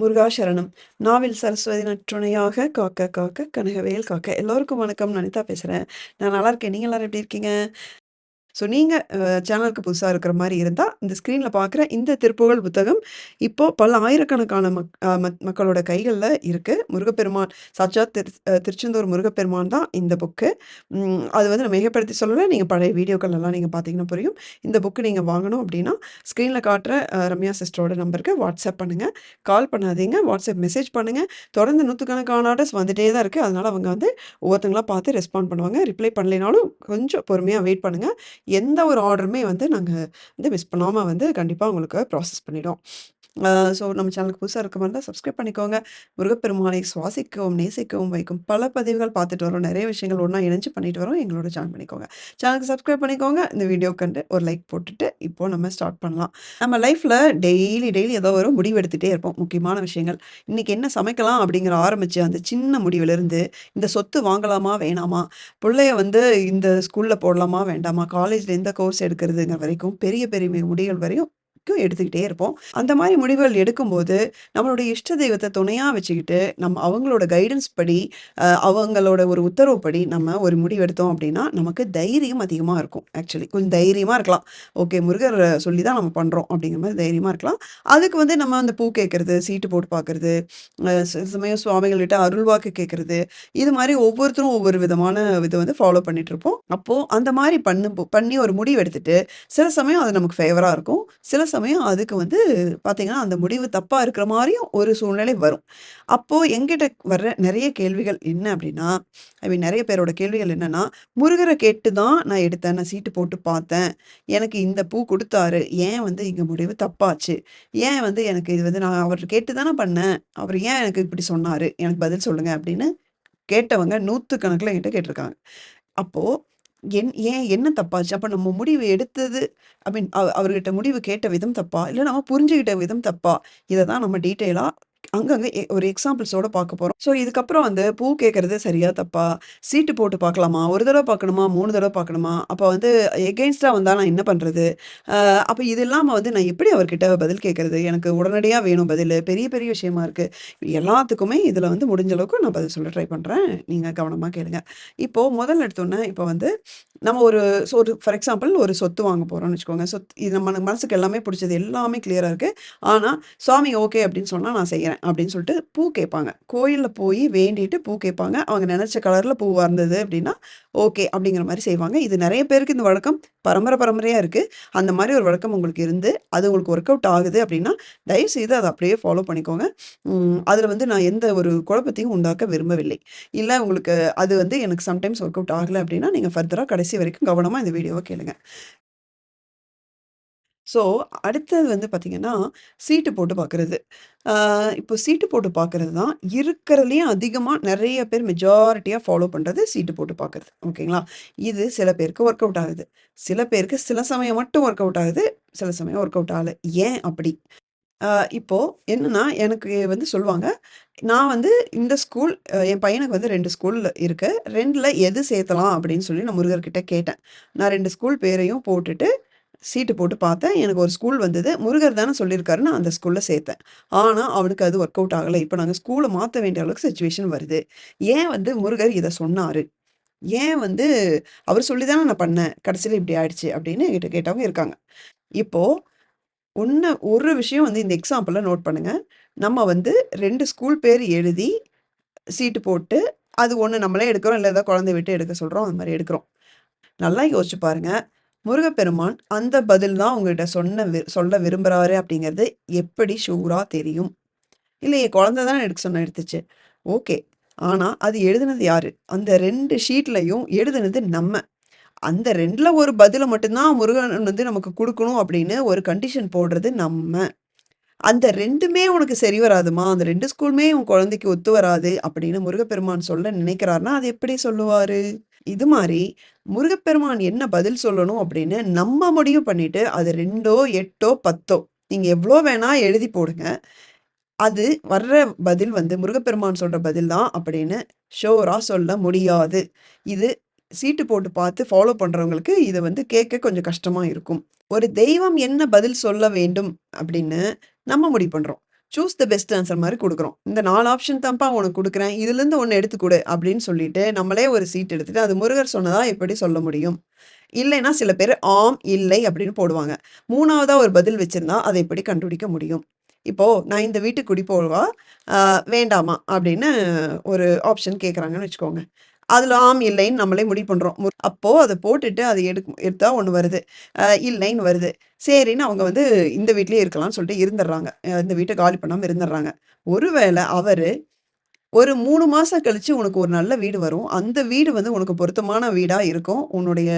முருகாசரணம். நாவில் சரஸ்வதி நற்றுணையாக காக்க காக்க கனகவேல் காக்க. எல்லோருக்கும் வணக்கம். நனிதா பேசுகிறேன் நான் நல்லா இருக்கேன். நீங்கள் எல்லாரும் எப்படி இருக்கீங்க? ஸோ நீங்கள் சேனலுக்கு புதுசாக இருக்கிற மாதிரி இருந்தால் இந்த ஸ்க்ரீனில் பார்க்குற இந்த திருப்புகழ் புத்தகம் இப்போது பல ஆயிரக்கணக்கான மக் மக்களோட கைகளில் இருக்குது முருகப்பெருமான் சாட்சாத் திரு திருச்செந்தூர் முருகப்பெருமான் தான் இந்த புக்கு அது வந்து நான் மிகப்படுத்தி சொல்லலை. நீங்கள் பழைய வீடியோக்கள் எல்லாம் நீங்கள் பார்த்தீங்கன்னா புரியும். இந்த புக்கு நீங்கள் வாங்கணும் அப்படின்னா ஸ்க்ரீனில் காட்டுற ரம்யா சிஸ்டரோட நம்பருக்கு வாட்ஸ்அப் பண்ணுங்கள் கால் பண்ணாதீங்க. வாட்ஸ்அப் மெசேஜ் பண்ணுங்கள் தொடர்ந்து நூற்றுக்கணக்கான ஆர்டர்ஸ் வந்துட்டே தான் இருக்குது அதனால் அவங்க வந்து ஒவ்வொருத்தங்களா பார்த்து ரெஸ்பாண்ட் பண்ணுவாங்க. ரிப்ளை பண்ணலைனாலும் கொஞ்சம் பொறுமையாக வெயிட் பண்ணுங்கள் எந்த ஒரு ஆர்டருமே வந்து நாங்கள் வந்து மிஸ் பண்ணாமல் வந்து கண்டிப்பாக உங்களுக்கு ப்ராசஸ் பண்ணிவிடுவோம் ஸோ நம்ம சேனலுக்கு புதுசாக இருக்க மாதிரி தான் சப்ஸ்கிரைப் பண்ணிக்கோங்க. முருகப்பெருமானை சுவாசிக்கவும் நேசிக்கவும் வைக்கும். பல பதிவுகள் பார்த்துட்டு வரோம். நிறைய விஷயங்கள் ஒன்றா இணைஞ்சு பண்ணிட்டு வரோம். எங்களோட ஜாயின் பண்ணிக்கோங்க. சேனலுக்கு சப்ஸ்கிரைப் பண்ணிக்கோங்க. இந்த வீடியோ கண்டு ஒரு லைக் போட்டுட்டு இப்போ நம்ம ஸ்டார்ட் பண்ணலாம். நம்ம லைஃப்பில் டெய்லி டெய்லி ஏதோ ஒரு முடிவு எடுத்துகிட்டே இருப்போம். முக்கியமான விஷயங்கள். இன்றைக்கி என்ன சமைக்கலாம் அப்படிங்கிற ஆரம்பித்து அந்த சின்ன முடிவிலிருந்து இந்த சொத்து வாங்கலாமா வேணாமா? பிள்ளைய வந்து இந்த ஸ்கூலில் போடலாமா வேண்டாமா? காலேஜில் எந்த கோர்ஸ் எடுக்கிறதுங்கிற வரைக்கும் பெரிய பெரிய முடிவுகள் வரையும் வரைக்கும் எடுத்துக்கிட்டே இருப்போம். அந்த மாதிரி முடிவுகள் எடுக்கும்போது நம்மளுடைய இஷ்ட தெய்வத்தை துணையாக வச்சுக்கிட்டு நம்ம அவங்களோட கைடன்ஸ் படி அவங்களோட ஒரு உத்தரவுப்படி நம்ம ஒரு முடிவு எடுத்தோம் அப்படின்னா நமக்கு தைரியம் அதிகமாக இருக்கும். ஆக்சுவலி கொஞ்சம் தைரியமாக இருக்கலாம். ஓகே முருகர் சொல்லி தான் நம்ம பண்ணுறோம் அப்படிங்கிற மாதிரி தைரியமாக இருக்கலாம். அதுக்கு வந்து நம்ம அந்த பூ கேட்கறது சீட்டு போட்டு பார்க்கறது சில சமயம் சுவாமிகள்கிட்ட அருள்வாக்கு கேட்குறது இது மாதிரி ஒவ்வொருத்தரும் ஒவ்வொரு விதமான இதை வந்து ஃபாலோ பண்ணிட்டு இருப்போம். அப்போது அந்த மாதிரி பண்ணு பண்ணி ஒரு முடிவு எடுத்துட்டு சில சமயம் அது நமக்கு ஃபேவராக இருக்கும். சில சமயம் அதுக்கு வந்து பார்த்தீங்கன்னா அந்த முடிவு தப்பாக இருக்கிற மாதிரியும் ஒரு சூழ்நிலை வரும். அப்போது எங்கிட்ட வர்ற நிறைய கேள்விகள் என்ன அப்படின்னா ஐ மீன் நிறைய பேரோட கேள்விகள் என்னென்னா முருகரை கேட்டு தான் நான் எடுத்தேன் நான் சீட்டு போட்டு பார்த்தேன். எனக்கு இந்த பூ கொடுத்தாரு. ஏன் வந்து இங்கே முடிவு தப்பாச்சு? ஏன் வந்து எனக்கு இது வந்து நான் அவர் கேட்டு தானே பண்ணேன். அவர் ஏன் எனக்கு இப்படி சொன்னார்? எனக்கு பதில் சொல்லுங்கள் அப்படின்னு கேட்டவங்க நூற்றுக்கணக்கில் என்கிட்ட கேட்டிருக்காங்க. அப்போது என் ஏன் என்ன தப்பாச்சு? அப்போ நம்ம முடிவு எடுத்தது ஐ மீன் அவர்கிட்ட முடிவு கேட்ட விதம் தப்பா? இல்லை நம்ம புரிஞ்சுக்கிட்ட விதம் தப்பா? இதை தான் நம்ம டீட்டெயிலாக அங்கங்கே ஒரு எக்ஸாம்பிள்ஸோட பார்க்க போகிறோம் ஸோ இதுக்கப்புறம் வந்து பூ கேட்கறது சரியா தப்பா? சீட்டு போட்டு பார்க்கலாமா? ஒரு தடவை பார்க்கணுமா? மூணு தடவை பார்க்கணுமா? அப்போ வந்து எகெயின்ஸ்டாக வந்தால் நான் என்ன பண்ணுறது அப்போ இது இல்லாமல் வந்து நான் எப்படி அவர்கிட்ட பதில் கேட்கறது எனக்கு உடனடியாக வேணும் பதில். பெரிய பெரிய விஷயமா இருக்குது எல்லாத்துக்குமே இதில் வந்து முடிஞ்ச அளவுக்கு நான் பதில் சொல்ல ட்ரை பண்ணுறேன் நீங்கள் கவனமாக கேளுங்க. இப்போது முதல்ல எடுத்தோன்னே இப்போ வந்து நம்ம ஒரு ஸோ ஒரு ஃபார் எக்ஸாம்பிள் ஒரு சொத்து வாங்க போகிறோம்னு வச்சுக்கோங்க. சொத்து இது நம்ம மனசுக்கு எல்லாமே பிடிச்சது எல்லாமே கிளியராக இருக்குது ஆனால் சுவாமி ஓகே அப்படின்னு சொன்னால் நான் செய்கிறேன் அப்படின்னு சொல்லிட்டு பூ கேட்பாங்க. கோயிலில் போய் வேண்டிட்டு பூ கேட்பாங்க. அவங்க நினச்ச கலரில் பூவாக இருந்தது அப்படின்னா ஓகே அப்படிங்கிற மாதிரி செய்வாங்க. இது நிறைய பேருக்கு இந்த வழக்கம் பரம்பரை பரம்பரையாக இருக்குது அந்த மாதிரி ஒரு வழக்கம் உங்களுக்கு இருந்து அது உங்களுக்கு ஒர்க் அவுட் ஆகுது அப்படின்னா தயவு செய்து அதை அப்படியே ஃபாலோ பண்ணிக்கோங்க. அதில் வந்து நான் எந்த ஒரு குழப்பத்தையும் உண்டாக்க விரும்பவில்லை. இல்லை உங்களுக்கு அது வந்து எனக்கு சம்டைம்ஸ் ஒர்க் அவுட் ஆகலை அப்படின்னா நீங்கள் ஃபர்தராக கடைசி வரைக்கும் கவனமாக இந்த வீடியோவை கேளுங்க. ஸோ அடுத்தது வந்து பார்த்தீங்கன்னா சீட்டு போட்டு பார்க்குறது. இப்போ சீட்டு போட்டு பார்க்குறது தான் இருக்கிறதுலையும் அதிகமாக நிறைய பேர் மெஜாரிட்டியாக ஃபாலோ பண்ணுறது சீட்டு போட்டு பார்க்குறது. ஓகேங்களா? இது சில பேருக்கு ஒர்க் அவுட் ஆகுது. சில பேருக்கு சில சமயம் மட்டும் ஒர்க் அவுட் ஆகுது. சில சமயம் ஒர்க் அவுட் ஆகலை. ஏன் அப்படி? இப்போது என்னென்னா என்னன்னா எனக்கு வந்து சொல்லுவாங்க நான் வந்து இந்த ஸ்கூல் என் பையனுக்கு வந்து ரெண்டு ஸ்கூல் இருக்குது ரெண்டில் எது சேர்த்தலாம்? அப்படின்னு சொல்லி நான் முருகர்கிட்ட கேட்டேன். நான் ரெண்டு ஸ்கூல் பேரையும் போட்டுட்டு சீட்டு போட்டு பார்த்தேன். எனக்கு ஒரு ஸ்கூல் வந்தது. முருகர் தானே சொல்லியிருக்காரு. நான் அந்த ஸ்கூலில் சேர்த்தேன். ஆனால் அவனுக்கு அது ஒர்க் அவுட் ஆகலை. இப்போ நாங்கள் ஸ்கூலை மாற்ற வேண்டிய அளவுக்கு சுச்சுவேஷன் வருது. ஏன் வந்து முருகர் இதை சொன்னார்? ஏன் வந்து அவர் சொல்லி தானே நான் பண்ணேன். கடைசியில் இப்படி ஆயிடுச்சு அப்படின்னு என்கிட்ட கேட்டவங்க இருக்காங்க. இப்போது ஒன்று ஒரு விஷயம் வந்து இந்த எக்ஸாம்பிளில் நோட் பண்ணுங்கள் நம்ம வந்து ரெண்டு ஸ்கூல் பேர் எழுதி சீட்டு போட்டு அது ஒன்று நம்மளே எடுக்கிறோம். இல்லை ஏதாவது குழந்தை விட்டு எடுக்க சொல்கிறோம் அந்த மாதிரி எடுக்கிறோம். நல்லா யோசிச்சு பாருங்கள் முருகப்பெருமான் அந்த பதில் தான் உங்ககிட்ட சொன்ன வி- சொல்ல விரும்புகிறாரு அப்படிங்கிறது எப்படி ஷூராக தெரியும்? இல்லை என் குழந்தை தான் எடுக்க சொன்ன எடுத்துச்சு. ஓகே. ஆனால் அது எழுதுனது யாரு? அந்த ரெண்டு ஷீட்லையும் எழுதுனது நம்ம. அந்த ரெண்டில் ஒரு பதிலை மட்டும்தான் முருகன் வந்து நமக்கு கொடுக்கணும் அப்படின்னு ஒரு கண்டிஷன் போடுறது நம்ம. அந்த ரெண்டுமே உனக்கு சரி வராதுமா? அந்த ரெண்டு ஸ்கூலுமே உன் குழந்தைக்கு ஒத்து வராது அப்படின்னு முருகப்பெருமான் சொல்ல நினைக்கிறாருன்னா அது எப்படி சொல்லுவாரு? இது மாதிரி முருகப்பெருமான் என்ன பதில் சொல்லணும் அப்படின்னு நம்ம முடிவு பண்ணிட்டு அது ரெண்டோ எட்டோ பத்தோ நீங்க எவ்வளோ வேணா எழுதி போடுங்க. அது வர்ற பதில் வந்து முருகப்பெருமான் சொல்ற பதில் தான் அப்படின்னு ஷோரா சொல்ல முடியாது. இது சீட்டு போட்டு பார்த்து ஃபாலோ பண்றவங்களுக்கு இதை வந்து கேட்க கொஞ்சம் கஷ்டமா இருக்கும். ஒரு தெய்வம் என்ன பதில் சொல்ல வேண்டும் அப்படின்னு நம்ம முடிவு பண்ணுறோம் சூஸ் த பெஸ்ட் ஆன்சர் மாதிரி கொடுக்குறோம் இந்த நாலு ஆப்ஷன் தான்ப்பா உனக்கு கொடுக்குறேன் இதுலருந்து ஒன்று எடுத்து அப்படின்னு சொல்லிட்டு, நம்மளே ஒரு சீட் எடுத்துட்டு, அது முருகர் சொன்னதா எப்படி சொல்ல முடியும்? இல்லைன்னா சில பேர் ஆம், இல்லை அப்படின்னு போடுவாங்க. மூணாவதாக ஒரு பதில் வச்சுருந்தா அதை எப்படி கண்டுபிடிக்க முடியும்? இப்போது நான் இந்த வீட்டுக்கு குடி போவா வேண்டாமா? அப்படின்னு ஒரு ஆப்ஷன் கேட்குறாங்கன்னு வச்சுக்கோங்க. அதில் ஆம், இல்லைன்னு நம்மளே முடிவு பண்ணுறோம் அப்போது அதை போட்டுட்டு அதை எடுக்க எடுத்தால் ஒன்று வருது. இல்லைன்னு வருது. சரின்னு அவங்க வந்து இந்த வீட்லேயே இருக்கலாம்னு சொல்லிட்டு இருந்துடுறாங்க இந்த வீட்டை காலி பண்ணாமல் இருந்துடுறாங்க ஒருவேளை அவர் ஒரு மூணு மாதம் கழித்து உனக்கு ஒரு நல்ல வீடு வரும். அந்த வீடு வந்து உனக்கு பொருத்தமான வீடாக இருக்கும். உன்னுடைய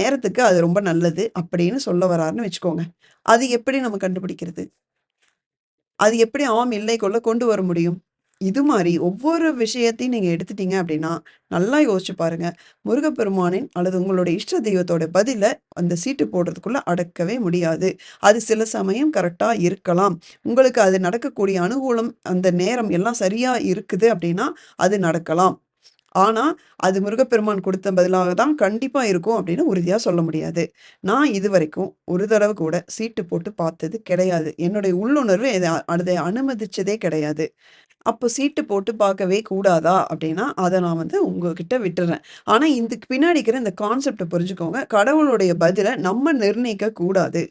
நேரத்துக்கு அது ரொம்ப நல்லது அப்படின்னு சொல்ல வராருன்னு வச்சுக்கோங்க. அது எப்படி நம்ம கண்டுபிடிக்கிறது? அது எப்படி ஆம், இல்லைக்குள்ளே கொண்டு வர முடியும்? இது மாதிரி ஒவ்வொரு விஷயத்தையும் நீங்கள் எடுத்துட்டீங்க அப்படின்னா, நல்லா யோசிச்சு பாருங்க. முருகப்பெருமானின் அல்லது உங்களுடைய இஷ்ட தெய்வத்தோட பதில அந்த சீட்டு போடுறதுக்குள்ள அடக்கவே முடியாது. அது சில சமயம் கரெக்டாக இருக்கலாம். உங்களுக்கு அது நடக்கக்கூடிய அனுகூலம், அந்த நேரம் எல்லாம் சரியா இருக்குது அப்படின்னா, அது நடக்கலாம். ஆனா, அது முருகப்பெருமான் கொடுத்த பதிலாக தான் கண்டிப்பா இருக்கும் அப்படின்னு உறுதியா சொல்ல முடியாது. நான் இதுவரைக்கும் ஒரு தடவை கூட சீட்டு போட்டு பார்த்தது கிடையாது. என்னுடைய உள்ளுணர்வு அதை அனுமதிச்சதே கிடையாது. அப்போ சீட்டு போட்டு பார்க்கவே கூடாதா? அப்படின்னா, அதை நான் வந்து உங்ககிட்ட விட்டுறேன் ஆனால் இதுக்கு பின்னாடி இருக்கிற இந்த கான்செப்டை புரிஞ்சுக்கோங்க. கடவுளுடைய பதிலை நம்ம நிர்ணயிக்க கூடாது.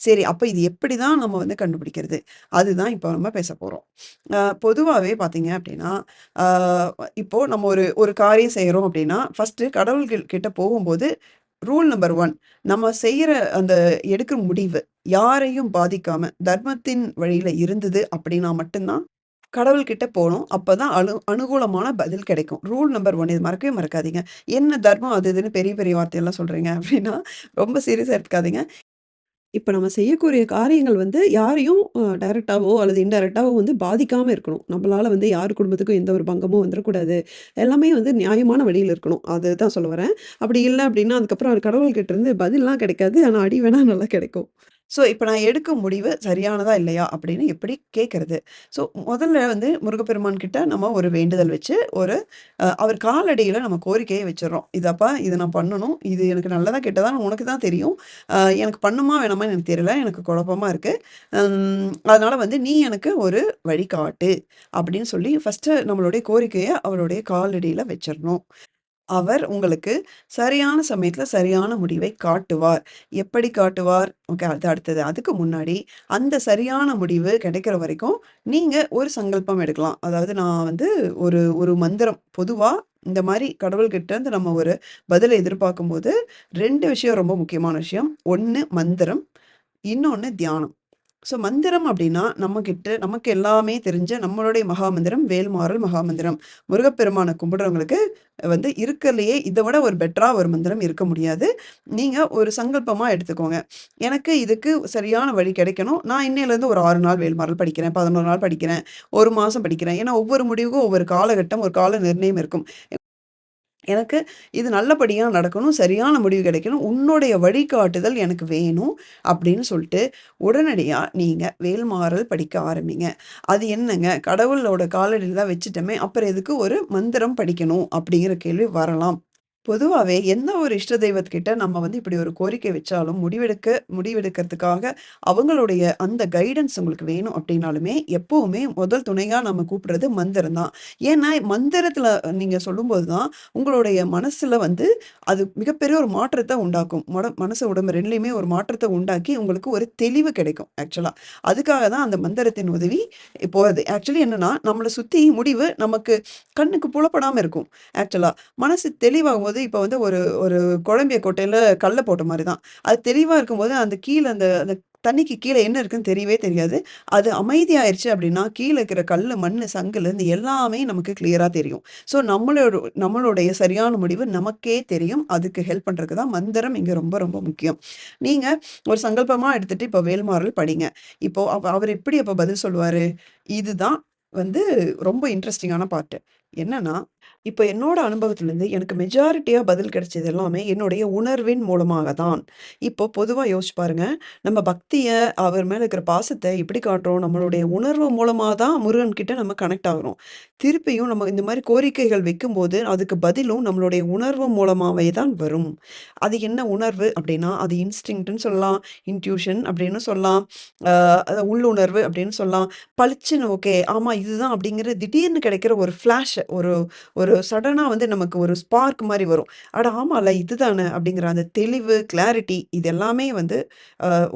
சரி, அப்போ இது எப்படி தான் நம்ம வந்து கண்டுபிடிக்கிறது? அதுதான் இப்போ நம்ம பேச போகிறோம் பொதுவாகவே பார்த்தீங்க அப்படின்னா, இப்போது இப்போ நம்ம ஒரு ஒரு காரியம் செய்கிறோம் அப்படின்னா, ஃபஸ்ட்டு கடவுள்கள் கிட்ட போகும்போது, ரூல் நம்பர் ஒன் நம்ம செய்யற அந்த எடுக்கும் முடிவு, யாரையும் பாதிக்காம, தர்மத்தின் வழியில இருந்தது அப்படின்னா மட்டும்தான் கடவுள்கிட்ட போகணும் அப்போதான் போணும். அனு அனுகூலமான பதில் கிடைக்கும். ரூல் நம்பர் ஒன் இது மறக்கவே மறக்காதீங்க. என்ன தர்மம் அது இதுன்னு பெரிய பெரிய வார்த்தையெல்லாம் சொல்கிறீங்க அப்படின்னா, ரொம்ப சீரியஸாக எடுத்துக்காதீங்க. இப்ப நம்ம செய்யக்கூடிய காரியங்கள் வந்து யாரையும் அ அல்லது இன்டைரக்ட்டாவோ வந்து பாதிக்காம இருக்கணும். நம்மளால வந்து யார் குடும்பத்துக்கும் எந்த ஒரு பங்கமும் வந்துடக்கூடாது எல்லாமே வந்து நியாயமான வழியில இருக்கணும். அதுதான் சொல்ல வரேன். அப்படி இல்ல அப்படின்னா, அதுக்கப்புறம் அது கடவுள்கிட்ட இருந்து பதில்லாம் கிடைக்காது. ஆனா அடி வேணா நல்லா கிடைக்கும். ஸோ, இப்போ நான் எடுக்கும் முடிவு சரியானதா இல்லையா? அப்படின்னு எப்படி கேட்குறது ஸோ, முதல்ல வந்து முருகப்பெருமான் கிட்ட நம்ம ஒரு வேண்டுதல் வச்சு, ஒரு அவர் காலடியில் நம்ம கோரிக்கையை வச்சிடறோம் "இதப்பா இதை நான் பண்ணணும். இது எனக்கு நல்லதாக கெட்டதான்னு உனக்கு தான் தெரியும். எனக்கு பண்ணுமா வேணாமா எனக்கு தெரியல. எனக்கு குழப்பமாக இருக்குது அதனால் வந்து நீ எனக்கு ஒரு வழி காட்டு." அப்படின்னு சொல்லி ஃபஸ்ட்டு நம்மளுடைய கோரிக்கையை அவருடைய காலடியில வச்சிடணும் அவர் உங்களுக்கு சரியான சமயத்துல சரியான முடிவை காட்டுவார். எப்படி காட்டுவார்? ஓகே அது அடுத்தது. அதுக்கு முன்னாடி அந்த சரியான முடிவு கிடைக்கிற வரைக்கும், நீங்க ஒரு சங்கல்பம் எடுக்கலாம். அதாவது நான் வந்து ஒரு ஒரு மந்திரம் பொதுவா இந்த மாதிரி கடவுள்கிட்ட இருந்து நம்ம ஒரு பதில எதிர்பார்க்கும்போது, ரெண்டு விஷயம் ரொம்ப முக்கியமான விஷயம். ஒன்று மந்திரம், இன்னொன்று தியானம். ஸோ மந்திரம் அப்படின்னா, நம்மக்கிட்ட நமக்கு எல்லாமே தெரிஞ்ச நம்மளுடைய மகாமந்திரம் வேல்மாறல் மகாமந்திரம். முருகப்பெருமானை கும்பிடுறவங்களுக்கு வந்து இருக்கறதுலயே இதை விட ஒரு பெட்டராக ஒரு மந்திரம் இருக்க முடியாது. நீங்கள் ஒரு சங்கல்பமாக எடுத்துக்கோங்க. எனக்கு இதுக்கு சரியான வழி கிடைக்கணும். நான் இன்னையிலேருந்து ஒரு ஆறு நாள் வேல்மாறல் படிக்கிறேன். 11 நாள் படிக்கிறேன். ஒரு மாதம் படிக்கிறேன். ஏன்னா ஒவ்வொரு முடிவுக்கும் ஒவ்வொரு காலகட்டம், ஒரு கால நிர்ணயம் இருக்கும். எனக்கு இது நல்லபடியாக நடக்கணும். சரியான முடிவு கிடைக்கணும். உன்னுடைய வழிகாட்டுதல் எனக்கு வேணும். அப்படின்னு சொல்லிட்டு உடனடியாக நீங்கள் வேல்மாறல் படிக்க ஆரம்பிங்க. அது என்னங்க? கடவுளோட காலடியில் தான் வச்சுட்டோமே, அப்புறம் எதுக்கு ஒரு மந்திரம் படிக்கணும்? அப்படிங்கிற கேள்வி வரலாம். பொதுவாகவே எந்த ஒரு இஷ்ட தெய்வத்துக்கிட்ட நம்ம வந்து இப்படி ஒரு கோரிக்கை வச்சாலும், முடிவெடுக்க முடிவெடுக்கிறதுக்காக அவங்களுடைய அந்த கைடன்ஸ் உங்களுக்கு வேணும் அப்படின்னாலுமே, எப்பவுமே முதல் துணையாக நம்ம கூப்பிடுறது மந்திரம் தான். ஏன்னா, மந்திரத்தில் நீங்கள் சொல்லும்போது தான், உங்களுடைய மனசில் வந்து அது மிகப்பெரிய ஒரு மாற்றத்தை உண்டாக்கும். மொட மனசு, உடம்பு ரெண்டுலேயுமே ஒரு மாற்றத்தை உண்டாக்கி, உங்களுக்கு ஒரு தெளிவு கிடைக்கும் ஆக்சுவலாக அதுக்காக தான் அந்த மந்திரத்தின் உதவி போகிறது ஆக்சுவலி என்னென்னா நம்மளை சுற்றி முடிவு நமக்கு கண்ணுக்கு புலப்படாமல் இருக்கும். ஆக்சுவலாக மனசு தெளிவாகும்போது, இப்போ வந்து ஒரு ஒரு குழம்பிய கொட்டையில் கல்லை போட்ட மாதிரி தான். அது தெளிவாக இருக்கும்போது, அந்த கீழே அந்த அந்த தண்ணிக்கு கீழே என்ன இருக்குன்னு தெரியவே தெரியாது. அது அமைதியாயிருச்சு அப்படின்னா, கீழே இருக்கிற கல்லு, மண்ணு, சங்குலேருந்து எல்லாமே நமக்கு கிளியராக தெரியும். ஸோ, நம்மளோட நம்மளுடைய சரியான முடிவு நமக்கே தெரியும். அதுக்கு ஹெல்ப் பண்ணுறதுக்கு தான் மந்திரம் இங்கே ரொம்ப ரொம்ப முக்கியம். நீங்கள் ஒரு சங்கல்பமாக எடுத்துகிட்டு இப்போ வேல்மாறல் படிங்க. இப்போ அவர் எப்படி அப்போ பதில் சொல்லுவார் இதுதான் வந்து ரொம்ப இன்ட்ரெஸ்டிங்கான பாட்டு என்னன்னா, இப்போ என்னோட அனுபவத்திலேருந்து எனக்கு மெஜாரிட்டியாக பதில் கிடைச்சது எல்லாமே என்னுடைய உணர்வின் மூலமாக தான். இப்போ பொதுவாக யோசிச்சு பாருங்க. நம்ம பக்தியை அவர் மேலே இருக்கிற பாசத்தை எப்படி காட்டுறோம்? நம்மளுடைய உணர்வு மூலமாக தான் முருகன் கிட்ட நம்ம கனெக்ட் ஆகிறோம் திருப்பியும் நம்ம இந்த மாதிரி கோரிக்கைகள் வைக்கும்போது, அதுக்கு பதிலும் நம்மளுடைய உணர்வு மூலமாகவே தான் வரும். அது என்ன உணர்வு அப்படின்னா அது இன்ஸ்டிங்க்ட்ன்னு சொல்லலாம், இன்ட்யூஷன் அப்படின்னு சொல்லலாம், அது உள்ளுணர்வு அப்படின்னு சொல்லலாம். பளிச்சுன்னு ஓகே, ஆமாம் இதுதான் அப்படிங்கிற திடீர்னு கிடைக்கிற ஒரு ஃப்ளாஷ் ஒரு ஒரு சடனாக வந்து நமக்கு ஒரு ஸ்பார்க் மாதிரி வரும். அட ஆமாம்ல இதுதானே அப்படிங்கிற அந்த தெளிவு, கிளாரிட்டி இது எல்லாமே வந்து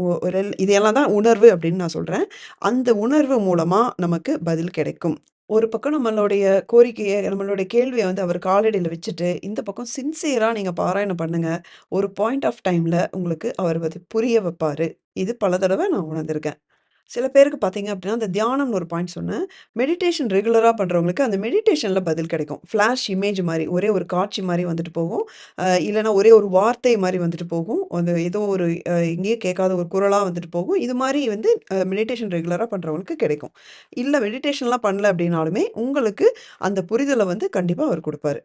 ஒ ஒரு இது தான் உணர்வு அப்படின்னு நான் சொல்கிறேன் அந்த உணர்வு மூலமாக நமக்கு பதில் கிடைக்கும். ஒரு பக்கம் நம்மளுடைய கோரிக்கையை நம்மளுடைய கேள்வியை வந்து அவர் காலடியில வச்சுட்டு, இந்த பக்கம் சின்சியராக நீங்கள் பாராயணம் பண்ணுங்கள் ஒரு பாயிண்ட் ஆஃப் டைமில் உங்களுக்கு அவர் வந்து புரிய வைப்பார் இது பல தடவை நான் உணர்ந்திருக்கேன். சில பேருக்கு பார்த்தீங்க அப்படின்னா அந்த தியானம்னு ஒரு பாயிண்ட் சொன்னேன். மெடிடேஷன் ரெகுலராக பண்ணுறவங்களுக்கு அந்த மெடிடேஷனில் பதில் கிடைக்கும். ஃப்ளாஷ் இமேஜ் மாதிரி ஒரே ஒரு காட்சி மாதிரி வந்துட்டு போகும். இல்லைனா ஒரே ஒரு வார்த்தை மாதிரி வந்துட்டு போகும். அந்த ஏதோ ஒரு இங்கேயே கேட்காத ஒரு குரலாக வந்துட்டு போகும். இது மாதிரி வந்து மெடிடேஷன் ரெகுலராக பண்ணுறவங்களுக்கு கிடைக்கும். இல்லை மெடிடேஷன்லாம் பண்ணல அப்படின்னாலுமே உங்களுக்கு அந்த புரிதலை வந்து கண்டிப்பாக அவர் கொடுப்பாரு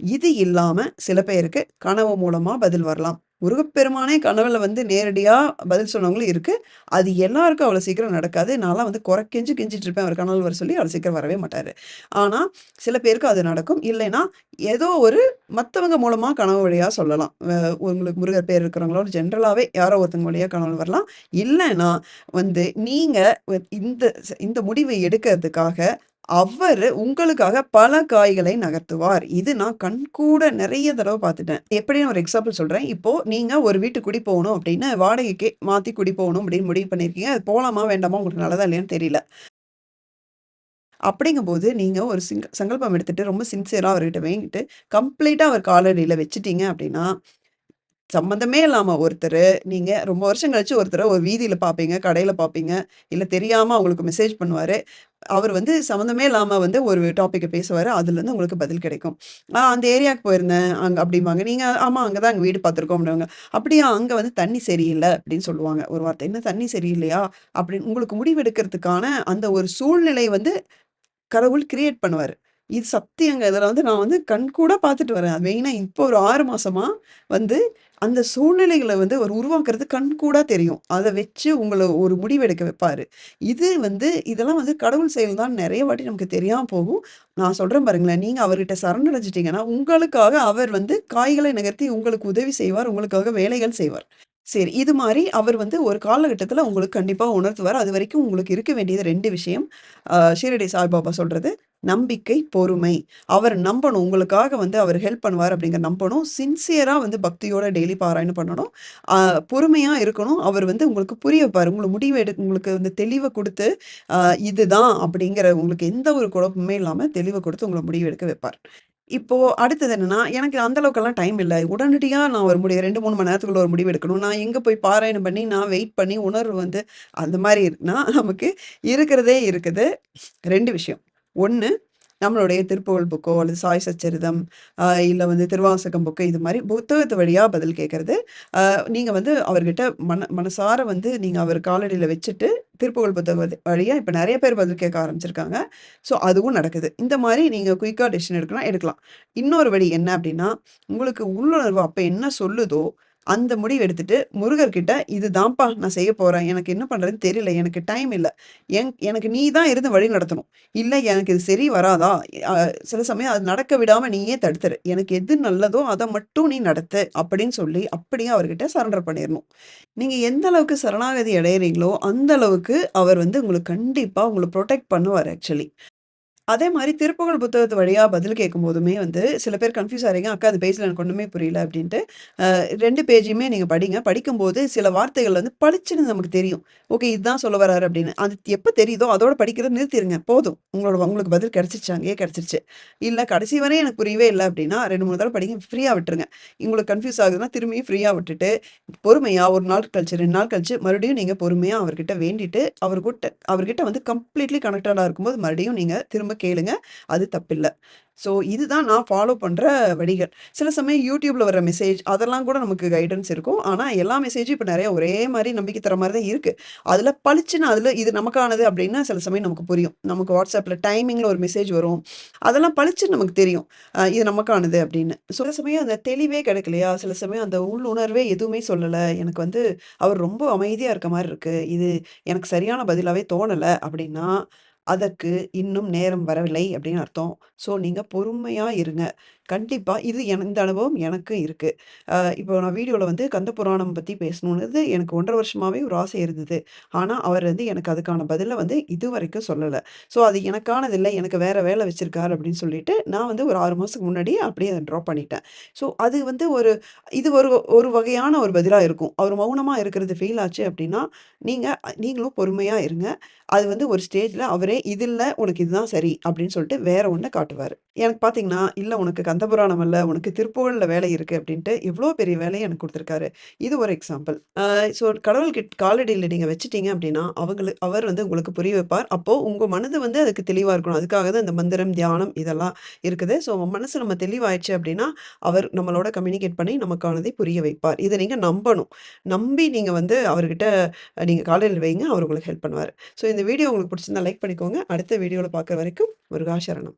இது இல்லாமல் சில பேருக்கு கனவு மூலமாக பதில் வரலாம். முருகப்பெருமானே கனவுல வந்து நேரடியாக பதில் சொன்னவங்களும் இருக்குது அது எல்லாருக்கும் அவ்வளோ சீக்கிரம் நடக்காது. நான்லாம் வந்து குறை கெஞ்சு கெஞ்சிட்டு இருப்பேன் அவர் கனவு வர சொல்லி, அவ்வளோ சீக்கிரம் வரவே மாட்டார் ஆனால் சில பேருக்கு அது நடக்கும். இல்லைன்னா, ஏதோ ஒரு மற்றவங்க மூலமாக கனவு வழியாக சொல்லலாம். உங்களுக்கு முருகர் பேர் இருக்கிறவங்களோ ஜென்ரலாகவே யாரோ ஒருத்தவங்க வழியாக கனவு வரலாம். இல்லைன்னா வந்து நீங்கள் இந்த இந்த முடிவை எடுக்கிறதுக்காக அவர் உங்களுக்காக பல காய்களை நகர்த்துவார். இது நான் கண்கூட நிறைய தடவை பார்த்துட்டேன். எப்படின்னு ஒரு எக்ஸாம்பிள் சொல்றேன். இப்போ நீங்க ஒரு வீட்டுக்கு குடி போகணும் அப்படின்னு வாடகைக்கு மாத்தி குடி போகணும் அப்படின்னு முடிவு பண்ணியிருக்கீங்க. அது போகலாமா வேண்டாமா? உங்களுக்கு நல்லதா இல்லையான்னு தெரியல. அப்படிங்கும்போது, நீங்கள் ஒரு சிங் சங்கல்பம் எடுத்துகிட்டு ரொம்ப சின்சியராக அவர்கிட்ட வாங்கிட்டு கம்ப்ளீட்டாக அவர் காலடியில் வச்சுட்டீங்க அப்படின்னா, சம்மந்தமே இல்லாமல் ஒருத்தர் நீங்கள் ரொம்ப வருஷம் கழிச்சு ஒருத்தரை ஒரு வீதியில் பார்ப்பீங்க, கடையில் பார்ப்பீங்க. இல்லை தெரியாமல் அவங்களுக்கு மெசேஜ் பண்ணுவார் அவர் வந்து சம்மந்தமே இல்லாமல் வந்து ஒரு டாப்பிக்கை பேசுவார் அதுலேருந்து உங்களுக்கு பதில் கிடைக்கும். "ஆ அந்த ஏரியாவுக்கு போயிருந்தேன்" அங்கே அப்படிம்பாங்க. நீங்கள் ஆமாம் அங்கே தான் அங்கே வீடு பார்த்துருக்கோம்" அப்படின்னுவாங்க. "அப்படியா அங்கே வந்து தண்ணி சரியில்லை அப்படின்னு சொல்லுவாங்க ஒரு வார்த்தை. "என்ன தண்ணி சரியில்லையா?" அப்படின்னு உங்களுக்கு முடிவெடுக்கிறதுக்கான அந்த ஒரு சூழ்நிலை வந்து கடவுள் கிரியேட் பண்ணுவார் இது சத்தியங்க. இதில் வந்து நான் வந்து கண்கூட பார்த்துட்டு வரேன். மெயினாக இப்போ ஒரு ஆறு மாசமா வந்து அந்த சூழ்நிலைகளை வந்து அவர் உருவாக்குறது கண்கூடா தெரியும். அதை வச்சு உங்களை ஒரு முடிவெடுக்க வைப்பாரு. இது வந்து இதெல்லாம் வந்து கடவுள் செயல் தான் நிறைய வாட்டி நமக்கு தெரியாம போகும். நான் சொல்றேன் பாருங்களேன், நீங்க அவர்கிட்ட சரணடைஞ்சிட்டீங்கன்னா உங்களுக்காக அவர் வந்து காய்களை நகர்த்தி உங்களுக்கு உதவி செய்வார். உங்களுக்காக வேலைகள் செய்வார். சரி. இது மாதிரி அவர் வந்து ஒரு காலகட்டத்தில் உங்களுக்கு கண்டிப்பாக உணர்த்துவார். அது வரைக்கும் உங்களுக்கு இருக்க வேண்டியது ரெண்டு விஷயம். ஷீரடி சாய்பாபா சொல்கிறது நம்பிக்கை, பொறுமை. அவர் நம்பணும். உங்களுக்காக வந்து அவர் ஹெல்ப் பண்ணுவார் அப்படிங்கிற நம்பணும். சின்சியராக வந்து பக்தியோட டெய்லி பாராயணம் பண்ணணும். பொறுமையாக இருக்கணும். அவர் வந்து உங்களுக்கு புரிய வைப்பார் உங்களுக்கு முடிவு எடு உங்களுக்கு வந்து தெளிவை கொடுத்து இதுதான் அப்படிங்கிற உங்களுக்கு எந்த ஒரு குழப்பமுமே இல்லாமல் தெளிவை கொடுத்து உங்களை முடிவு எடுக்க வைப்பார். இப்போ அடுத்தது என்னன்னா, எனக்கு அந்த அளவுக்கெல்லாம் டைம் இல்லை உடனடியாக நான் ஒரு முடிவு 2, 3 மணி நேரத்துக்குள்ள ஒரு முடிவு எடுக்கணும். நான் எங்கே போய் பாராயணம் பண்ணி, நான் வெயிட் பண்ணி உணர்வு வந்து அந்த மாதிரி இருக்குன்னா, நமக்கு இருக்கிறதே இருக்குது ரெண்டு விஷயம். ஒன்று நம்மளுடைய திருப்புகழ் புக்கோ, அல்லது சாய் சச்சரிதம், இல்லை வந்து திருவாசகம் புக்கு இது மாதிரி புத்தகத்து வழியாக பதில் கேட்கறது. நீங்கள் வந்து அவர்கிட்ட மன மனசார வந்து நீங்கள் அவர் காலடியில் வச்சுட்டு, திருப்புகழ் புத்தக வழியாக இப்போ நிறைய பேர் பதில் கேட்க ஆரம்பிச்சிருக்காங்க. ஸோ அதுவும் நடக்குது. இந்த மாதிரி நீங்கள் குயிக்கா டெசிஷன் எடுக்கணும்னா எடுக்கலாம். இன்னொரு வழி என்ன அப்படின்னா உங்களுக்கு உள்ளுணர்வு அப்போ என்ன சொல்லுதோ, அந்த முடிவு எடுத்துட்டு முருகர்கிட்ட "இதுதான்ப்பா நான் செய்ய போறேன். எனக்கு என்ன பண்றதுன்னு தெரியல. எனக்கு டைம் இல்லை என் எனக்கு நீ தான் இருந்து வழி நடத்தணும். இல்லை எனக்கு இது சரி வராதா? சில சமயம் அது நடக்க விடாம நீயே தடுத்துரு. எனக்கு எது நல்லதோ அதை மட்டும் நீ நடத்து" அப்படின்னு சொல்லி அப்படியே அவர்கிட்ட சரண்டர் பண்ணிடணும் நீங்க எந்த அளவுக்கு சரணாகதி அடையிறீங்களோ அந்த அளவுக்கு அவர் வந்து உங்களுக்கு கண்டிப்பா உங்களை ப்ரொடெக்ட் பண்ணுவார் ஆக்சுவலி. அதே மாதிரி திருப்புகழ் புத்தகத்து வழியாக பதில் கேட்கும்போதுமே வந்து, சில பேர் கன்ஃப்யூஸ் ஆகிறீங்க "அக்கா அந்த பேஜில் எனக்கு ஒன்றுமே புரியல" அப்படின்ட்டு. ரெண்டு பேஜையுமே நீங்கள் படிங்க. படிக்கும்போது சில வார்த்தைகள் வந்து பளிச்சுன்னு நமக்கு தெரியும். ஓகே இதுதான் சொல்ல வராரு அப்படின்னு. அது எப்போ தெரியுதோ அதோட படிக்கிறத நிறுத்திடுங்க போதும். உங்களோட உங்களுக்கு பதில் கிடைச்சிருச்சு. அங்கேயே இல்லை கடைசி வரையும் எனக்கு புரியவே இல்லை அப்படின்னா, ரெண்டு மூணு தடவை படிங்க. ஃப்ரீயாக விட்டுருங்க. உங்களுக்கு கன்ஃப்யூஸ் ஆகுதுன்னா திரும்பியும் ஃப்ரீயாக விட்டுட்டு, பொறுமையாக ஒரு நாள் கழிச்சு, ரெண்டு நாள் கழிச்சு மறுபடியும் நீங்கள் பொறுமையாக அவர்கிட்ட வேண்டிட்டு, அவர்கிட்ட அவர்கிட்ட வந்து கம்ப்ளீட்லி கனெக்டடாக இருக்கும்போது மறுபடியும் நீங்கள் திரும்ப கேளுங்க. அது தப்பில்லை ஸோ இதுதான் நான் ஃபாலோ பண்ணுற வழிகள். சில சமயம் யூடியூப்பில் வர மெசேஜ் அதெல்லாம் கூட நமக்கு கைடன்ஸ் இருக்கும். ஆனால் எல்லா மெசேஜும் இப்போ நிறைய ஒரே மாதிரி நம்பிக்கை தர மாதிரி தான் இருக்கு. அதில் பளிச்சுன்னு அதில் இது நமக்கானது அப்படின்னா சில சமயம் நமக்கு புரியும். நமக்கு வாட்ஸ்அப்பில் டைமிங்கில் ஒரு மெசேஜ் வரும். அதெல்லாம் பளிச்சுன்னு நமக்கு தெரியும். இது நமக்கானது அப்படின்னு சில சமயம் அந்த தெளிவே கிடைக்கலையா, சில சமயம் அந்த உள் உணர்வே எதுவுமே சொல்லலை எனக்கு வந்து அவர் ரொம்ப அமைதியாக இருக்க மாதிரி இருக்குது இது எனக்கு சரியான பதிலாகவே தோணலை அப்படின்னா அதற்கு இன்னும் நேரம் வரவில்லை அப்படின்னு அர்த்தம். ஸோ நீங்கள் பொறுமையாக இருங்க. கண்டிப்பாக இது என இந்த அனுபவம் எனக்கு இருக்குது இப்போ நான் வீடியோவில் வந்து கந்த புராணம் பற்றி பேசணுன்றது எனக்கு ஒன்றரை வருஷமாகவே ஒரு ஆசை இருந்தது. ஆனால் அவர் வந்து எனக்கு அதுக்கான பதிலை வந்து இது வரைக்கும் சொல்லலை ஸோ அது எனக்கானது இல்லை எனக்கு வேற வேலை வச்சிருக்காரு அப்படின்னு சொல்லிட்டு, நான் வந்து ஒரு ஆறு மாதத்துக்கு முன்னாடியே அப்படியே அதை ட்ராப் பண்ணிட்டேன். ஸோ அது வந்து ஒரு இது ஒரு ஒரு வகையான ஒரு பதிலாக இருக்கும். அவர் மௌனமாக இருக்கிறது ஃபீல் ஆச்சு அப்படின்னா நீங்கள் நீங்களும் பொறுமையாக இருங்க. அது வந்து ஒரு ஸ்டேஜில் அவரே இது இதில் உனக்கு இதுதான் சரி அப்படின்னு சொல்லிட்டு வேற ஒன்று காட்டுவார் எனக்கு பார்த்தீங்கன்னா, இல்லை உனக்கு கந்தபுராணம் அல்ல உனக்கு திருப்பூரில் வேலை இருக்குது அப்படின்ட்டு எவ்வளோ பெரிய வேலையை எனக்கு கொடுத்துருக்காரு இது ஒரு எக்ஸாம்பிள். ஸோ கடவுள் கிட் நீங்கள் வச்சுட்டீங்க அப்படின்னா அவங்களுக்கு அவர் வந்து உங்களுக்கு புரிய வைப்பார். அப்போது உங்கள் மனது வந்து அதுக்கு தெளிவாக இருக்கணும். அதுக்காக தான் இந்த மந்திரம், தியானம் இதெல்லாம் இருக்குது. ஸோ மனசு நம்ம தெளிவாயிடுச்சு அப்படின்னா அவர் நம்மளோட கம்யூனிகேட் பண்ணி நமக்கானதை புரிய வைப்பார். இதை நீங்கள் நம்பணும். நம்பி நீங்கள் வந்து அவர்கிட்ட நீங்கள் காலடியில வைங்க. அவர் உங்களுக்கு ஹெல்ப் பண்ணுவார் ஸோ இந்த வீடியோ உங்களுக்கு பிடிச்சிருந்தா லைக் பண்ணிக்கோங்க. அடுத்த வீடியோவில் பார்க்குற வரைக்கும் முருகா சரணம்.